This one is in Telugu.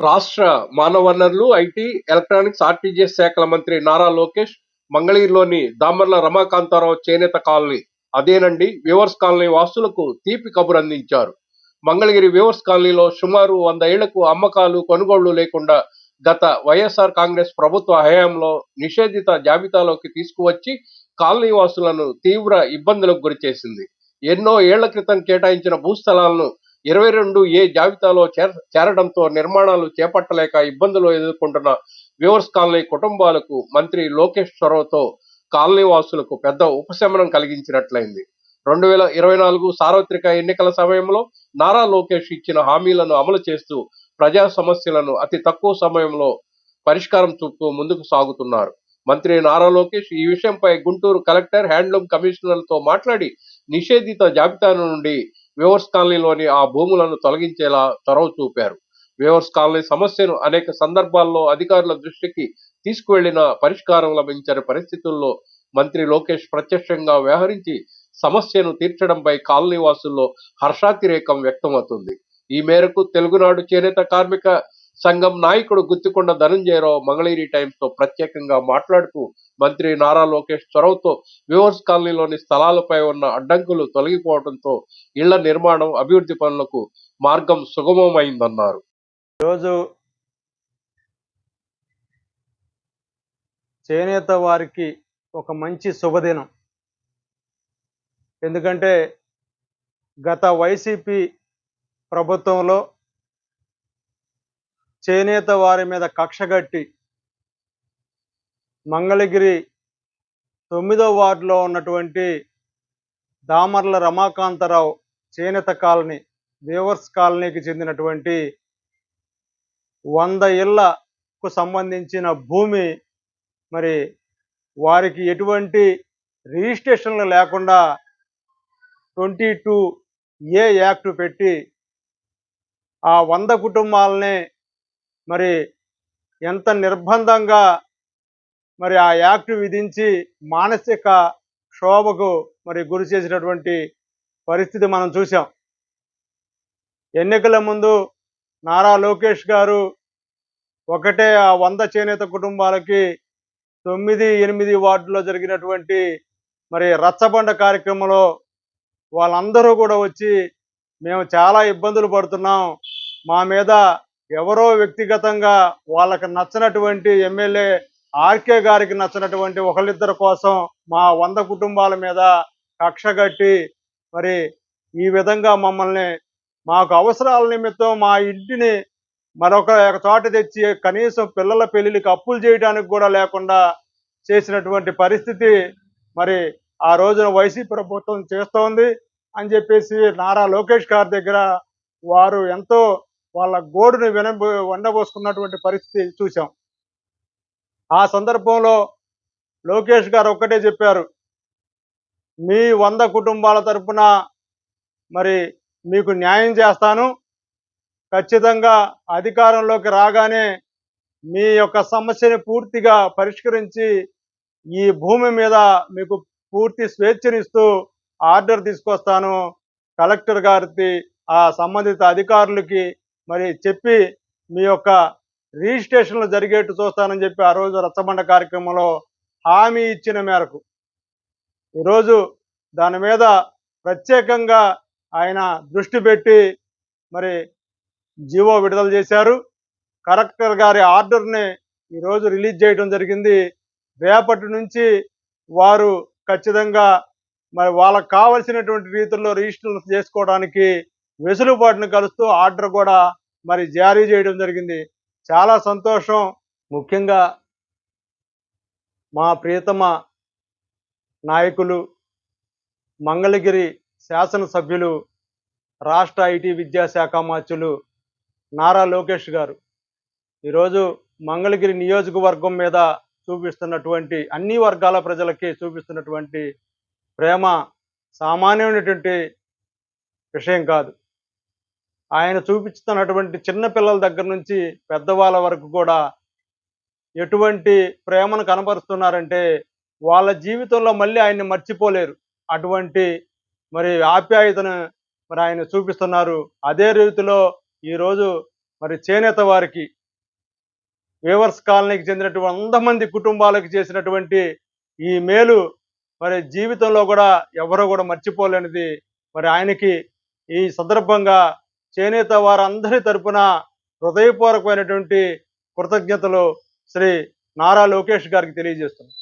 రాష్ట్ర మానవ వనరులు ఐటీ ఎలక్ట్రానిక్స్ ఆర్టీజీఎస్ శాఖల మంత్రి నారా లోకేష్ మంగళగిరిలోని దామర్ల రమాకాంతారావు చేనేత కాలనీ అదేనండి వ్యూవర్స్ కాలనీ వాసులకు తీపి కబురు అందించారు. మంగళగిరి వ్యూవర్స్ కాలనీలో సుమారు వంద ఏళ్ళకు అమ్మకాలు కొనుగోళ్ళు లేకుండా గత వైఎస్ఆర్ కాంగ్రెస్ ప్రభుత్వ హయాంలో నిషేధిత జాబితాలోకి తీసుకువచ్చి కాలనీ వాసులను తీవ్ర ఇబ్బందులకు గురిచేసింది. ఎన్నో ఏళ్ళ క్రితం కేటాయించిన భూస్థలాలను ఇరవై రెండు ఏ జాబితాలో చేర చేరడంతో నిర్మాణాలు చేపట్టలేక ఇబ్బందులు ఎదుర్కొంటున్న వ్యూవర్స్ కాలనీ కుటుంబాలకు మంత్రి లోకేష్ చొరవతో కాలనీ వాసులకు పెద్ద ఉపశమనం కలిగించినట్లయింది. రెండు వేల ఇరవై నాలుగు సార్వత్రిక ఎన్నికల సమయంలో నారా లోకేష్ ఇచ్చిన హామీలను అమలు చేస్తూ ప్రజా సమస్యలను అతి తక్కువ సమయంలో పరిష్కారం చూపుతూ ముందుకు సాగుతున్నారు. మంత్రి నారా లోకేష్ ఈ విషయంపై గుంటూరు కలెక్టర్ హ్యాండ్లూమ్ కమిషనర్లతో మాట్లాడి నిషేధిత జాబితా నుండి వ్యూవర్స్ కాలనీలోని ఆ భూములను తొలగించేలా చొరవ చూపారు. వ్యూవర్స్ కాలనీ సమస్యను అనేక సందర్భాల్లో అధికారుల దృష్టికి తీసుకువెళ్ళిన పరిష్కారం లభించని పరిస్థితుల్లో మంత్రి లోకేష్ ప్రత్యక్షంగా వ్యవహరించి సమస్యను తీర్చడంపై కాలనీ వాసుల్లో హర్షాతిరేకం వ్యక్తమవుతుంది. ఈ మేరకు తెలుగునాడు చేనేత కార్మిక సంఘం నాయకుడు గుత్తికొండ ధనంజయరావు మంగళగిరి టైమ్స్తో ప్రత్యేకంగా మాట్లాడుతూ మంత్రి నారా లోకేష్ చొరవతో వ్యూవర్స్ కాలనీలోని స్థలాలపై ఉన్న అడ్డంకులు తొలగిపోవడంతో ఇళ్ళ నిర్మాణం అభివృద్ధి పనులకు మార్గం సుగమమైందన్నారు. ఈరోజు చేనేత వారికి ఒక మంచి శుభదినం. ఎందుకంటే గత వైసీపీ ప్రభుత్వంలో చేనేత వారి మీద కక్షగట్టి మంగళగిరి తొమ్మిదో వార్డులో ఉన్నటువంటి దామర్ల రమాకాంతరావు చేనేత కాలనీ వేవర్స్ కాలనీకి చెందినటువంటి వంద ఇళ్ళకు సంబంధించిన భూమి మరి వారికి ఎటువంటి రిజిస్ట్రేషన్లు లేకుండా ట్వంటీ టూ ఏ యాక్ట్ పెట్టి ఆ వంద కుటుంబాలనే మరి ఎంత నిర్బంధంగా మరి ఆ యాక్ట్ విధించి మానసిక క్షోభకు మరి గురి చేసినటువంటి పరిస్థితి మనం చూసాం ఎన్నికల ముందు నారా లోకేష్ గారు ఒకటే ఆ వంద చేనేత కుటుంబాలకి తొమ్మిది ఎనిమిది వార్డులో జరిగినటువంటి మరి రచ్చబండ కార్యక్రమంలో వాళ్ళందరూ కూడా వచ్చి మేము చాలా ఇబ్బందులు పడుతున్నాం. మా మీద ఎవరో వ్యక్తిగతంగా వాళ్ళకి నచ్చినటువంటి ఎమ్మెల్యే ఆర్కే గారికి నచ్చినటువంటి ఒకళ్ళిద్దరి కోసం మా వంద కుటుంబాల మీద కక్ష కట్టి మరి ఈ విధంగా మమ్మల్ని మాకు అవసరాల నిమిత్తం మా ఇంటిని మరొక చోట తెచ్చి కనీసం పిల్లల పెళ్ళికి అప్పులు చేయడానికి కూడా లేకుండా చేసినటువంటి పరిస్థితి మరి ఆ రోజున వైసీపీ ప్రభుత్వం చేస్తోంది అని చెప్పేసి నారా లోకేష్ గారి దగ్గర వారు ఎంతో వాళ్ళ గోడును వినబో వండబోసుకున్నటువంటి పరిస్థితి చూసాం ఆ సందర్భంలో లోకేష్ గారు ఒక్కటే చెప్పారు మీ వంద కుటుంబాల తరపున మరి మీకు న్యాయం చేస్తాను. ఖచ్చితంగా అధికారంలోకి రాగానే మీ యొక్క సమస్యని పూర్తిగా పరిష్కరించి ఈ భూమి మీద మీకు పూర్తి స్వేచ్ఛనిస్తూ ఆర్డర్ తీసుకొస్తాను. కలెక్టర్ గారికి ఆ సంబంధిత అధికారులకి మరి చెప్పి మీ యొక్క రిజిస్ట్రేషన్లు జరిగేట్టు చూస్తానని చెప్పి ఆ రోజు రచ్చబండ కార్యక్రమంలో హామీ ఇచ్చిన మేరకు ఈరోజు దాని మీద ప్రత్యేకంగా ఆయన దృష్టి పెట్టి మరి జీవో విడుదల చేశారు. కలెక్టర్ గారి ఆర్డర్ని ఈరోజు రిలీజ్ చేయడం జరిగింది. రేపటి నుంచి వారు ఖచ్చితంగా మరి వాళ్ళకు కావలసినటువంటి రీతిలో రిజిస్టర్ చేసుకోవడానికి వెసులుబాటును కలుస్తూ ఆర్డర్ కూడా మరి జారీ చేయడం జరిగింది. చాలా సంతోషం. ముఖ్యంగా మా ప్రియతమ నాయకులు మంగళగిరి శాసనసభ్యులు రాష్ట్ర ఐటీ విద్యాశాఖ మాచులు నారా లోకేష్ గారు. ఈరోజు మంగళగిరి నియోజకవర్గం మీద చూపిస్తున్నటువంటి అన్ని వర్గాల ప్రజలకి చూపిస్తున్నటువంటి ప్రేమ సామాన్యమైనటువంటి విషయం కాదు. ఆయన చూపించుతున్నటువంటి చిన్న పిల్లల దగ్గర నుంచి పెద్దవాళ్ళ వరకు కూడా ఎటువంటి ప్రేమను కనపరుస్తున్నారంటే వాళ్ళ జీవితంలో మళ్ళీ ఆయన్ని మర్చిపోలేరు. అటువంటి మరి ఆప్యాయతను మరి ఆయన చూపిస్తున్నారు. అదే రీతిలో ఈరోజు మరి చేనేత వారికి వేవర్స్ కాలనీకి చెందినటువంటి వంద మంది కుటుంబాలకు చేసినటువంటి ఈ మేలు మరి జీవితంలో కూడా ఎవరో కూడా మర్చిపోలేనిది. మరి ఆయనకి ఈ సందర్భంగా చేనేత వారందరి తరపున హృదయపూర్వకమైనటువంటి కృతజ్ఞతలు శ్రీ నారా లోకేష్ గారికి తెలియజేస్తున్నాం.